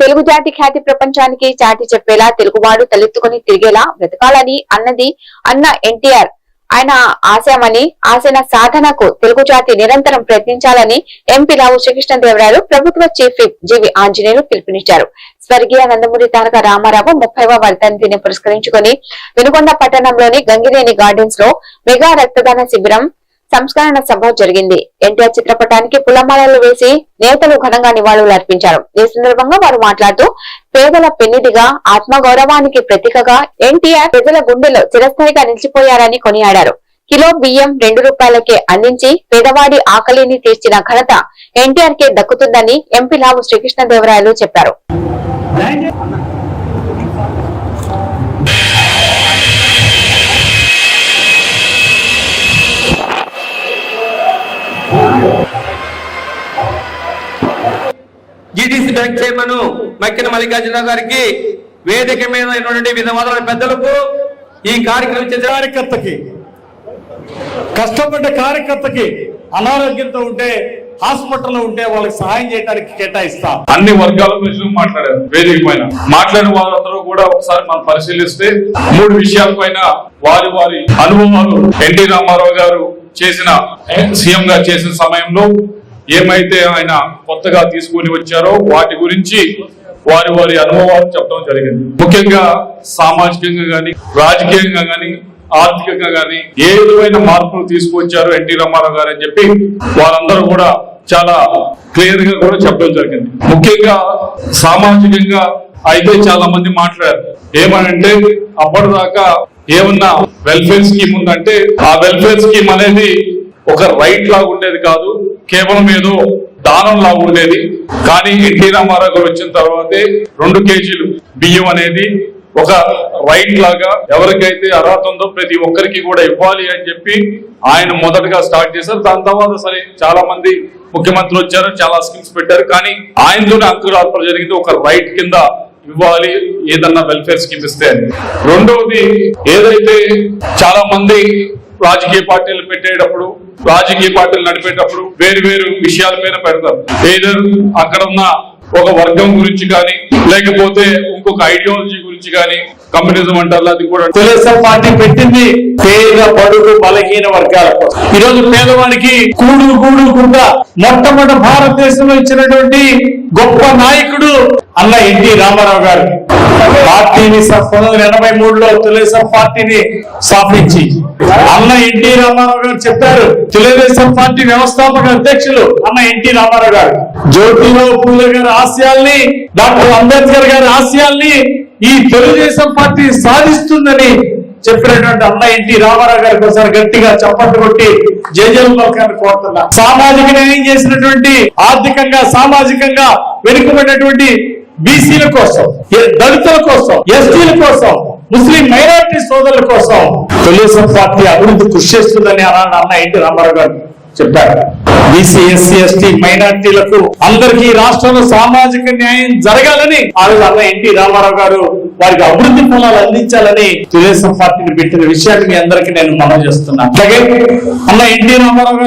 తెలుగు జాతి ఖ్యాతి ప్రపంచానికి చాటి చెప్పేలా తెలుగువాడు తలెత్తుకుని తిరిగేలా బ్రతకాలని అన్నది అన్న ఎన్టీఆర్. ఆయన ఆశయమని ఆశన సాధనకు తెలుగు జాతి నిరంతరం ప్రయత్నించాలని ఎంపీ రావు శ్రీకృష్ణదేవరాయలు ప్రభుత్వ చీఫ్ విప్ జీవి ఆంజనేయులు పిలుపునిచ్చారు. స్వర్గీయ నందమూరి తారక రామారావు ముప్పైవ వర్ధంతిని పురస్కరించుకుని వినుకొండ పట్టణంలోని గంగిరేని గార్డెన్స్లో మెగా రక్తదాన శిబిరం సంస్కరణ సభ జరిగింది. ఎన్టీఆర్ చిత్రపటానికి పులమాలలు వేసి నేతలు ఘనంగా నివాళులు అర్పించారు. ఈ సందర్భంగా వారు మాట్లాడుతూ పేదల పెన్నిదిగా ఆత్మగౌరవానికి ప్రతీకగా ఎన్టీఆర్ ప్రజల గుండెలో చిరస్థాయిగా నిలిచిపోయారని కొనియాడారు. కిలో బియ్యం రెండు రూపాయలకే అందించి పేదవాడి ఆకలిని తీర్చిన ఘనత ఎన్టీఆర్ కే దక్కుతుందని ఎంపీ లావు శ్రీకృష్ణదేవరాయలు చెప్పారు. GDC bank chairman Makkina Mallikarjuna గారికి వేదిక మీద ఉన్నటువంటి విధవాదాల పెద్దలకు ఈ కార్యక్రమం కార్యకర్తకి కష్టపడ్డ కార్యకర్తకి అనారోగ్యంతో ఉంటే హాస్పిటల్లో ఉంటే వాళ్ళకి సహాయం చేయడానికి కేటాయిస్తాం. అన్ని వర్గాల ప్రజలు మాట్లాడారు వేదిక పైన. మాట్లాడిన వాళ్ళందరూ కూడా ఒకసారి మనం పరిశీలిస్తే మూడు విషయాల పైన వారి వారి అనుభవాలు. ఎన్టీ రామారావు గారు చేసిన సీఎం గా చేసిన సమయంలో ఏమైతే ఆయన కొత్తగా తీసుకుని వచ్చారో వాటి గురించి వారి వారి అనుభవాలు చెప్పడం జరిగింది. ముఖ్యంగా సామాజికంగా గాని రాజకీయంగా గాని ఆర్థికంగా గాని ఏ విధమైన మార్పులు తీసుకొచ్చారు ఎన్టీ రామారావు గారు అని చెప్పి వారందరూ కూడా చాలా క్లియర్గా కూడా చెప్పడం జరిగింది. ముఖ్యంగా సామాజికంగా అయితే చాలా మంది మాట్లాడారు. ఏమనంటే అప్పటిదాకా ఏమన్నా వెల్ఫేర్ స్కీమ్ ఉందంటే ఆ వెల్ఫేర్ స్కీమ్ అనేది ఒక రైట్ లాగా ఉండేది కాదు కేవలం ఏదో దానం లాగా ఉండేది. కానీ ఎన్టీ రామారావు గారు వచ్చిన తర్వాతే రెండు కేజీలు బియ్యం అనేది ఒక రైట్ లాగా ఎవరికైతే అర్హత ఉందో ప్రతి ఒక్కరికి కూడా ఇవ్వాలి అని చెప్పి ఆయన మొదటగా స్టార్ట్ చేశారు. దాని తర్వాత సరే చాలా మంది ముఖ్యమంత్రులు వచ్చారు చాలా స్కీమ్స్ పెట్టారు. కానీ ఆయనతోనే అంకురార్పణ జరిగింది. ఒక రైట్ కింద ఇవ్వాలి ఏదన్నా వెల్ఫేర్ స్కీమ్ ఇస్తే రెండవది ఏదైతే చాలా మంది రాజకీయ పార్టీలు పెట్టేటప్పుడు రాజకీయ పార్టీలు నడిపేటప్పుడు వేరు వేరు విషయాల మీద పెడతారు. ఏదో అక్కడ ఉన్న ఒక వర్గం గురించి కానీ లేకపోతే ఇంకొక ఐడియాలజీ గురించి కానీ కమ్యూనిజం అంటారు అది కూడా తెలుగుదేశం పార్టీ పెట్టింది పేద బడుగు బలహీన వర్గాల కోసం. ఈ రోజు పేదవాడికి కూడు కూడు గుంట. మొట్టమొదటి భారతదేశంలో ఇచ్చినటువంటి గొప్ప నాయకుడు అన్న ఎన్టీ రామారావు గారు. పార్టీని పంతొమ్మిది వందల ఎనభై మూడులో తెలుగుదేశం పార్టీని స్థాపించి. అన్న ఎన్టీ రామారావు గారు చెప్పారు తెలుగుదేశం పార్టీ వ్యవస్థాపక అధ్యక్షులు అన్న ఎన్టీ రామారావు గారు. జ్యోతిరావు పూలే గారి ఆశయాల్ని డాక్టర్ అంబేద్కర్ గారి ఆశయాల్ని ఈ తెలుగుదేశం పార్టీ సాధిస్తుందని చెప్పినటువంటి అన్న ఎన్టీ రామారావు గారికి ఒకసారి గట్టిగా చప్పట్లు కొట్టి జేజేలు లోకాన్ని కోరుతున్నా. సామాజిక న్యాయం చేసినటువంటి ఆర్థికంగా సామాజికంగా వెనుకబడినటువంటి బీసీల కోసం దళితుల కోసం ఎస్టీల కోసం ముస్లిం మైనారిటీ సోదరుల కోసం తెలుగుదేశం పార్టీ అభివృద్ధి కృషి చేస్తుందని అన్న ఎన్టీ రామారావు గారు. చెప్పారు. బీసీ ఎస్సీ ఎస్టీ మైనార్టీలకు అందరికీ రాష్ట్రంలో సామాజిక న్యాయం జరగాలని ఆ రోజు అన్న ఎన్టీ రామారావు గారు వారికి అభివృద్ధి ఫలాలు అందించాలని తెలుగుదేశం పార్టీని పెట్టిన విషయాన్ని మీ అందరికీ నేను మనం చేస్తున్నాను. అలాగే అన్న ఎన్టీ రామారావు గారు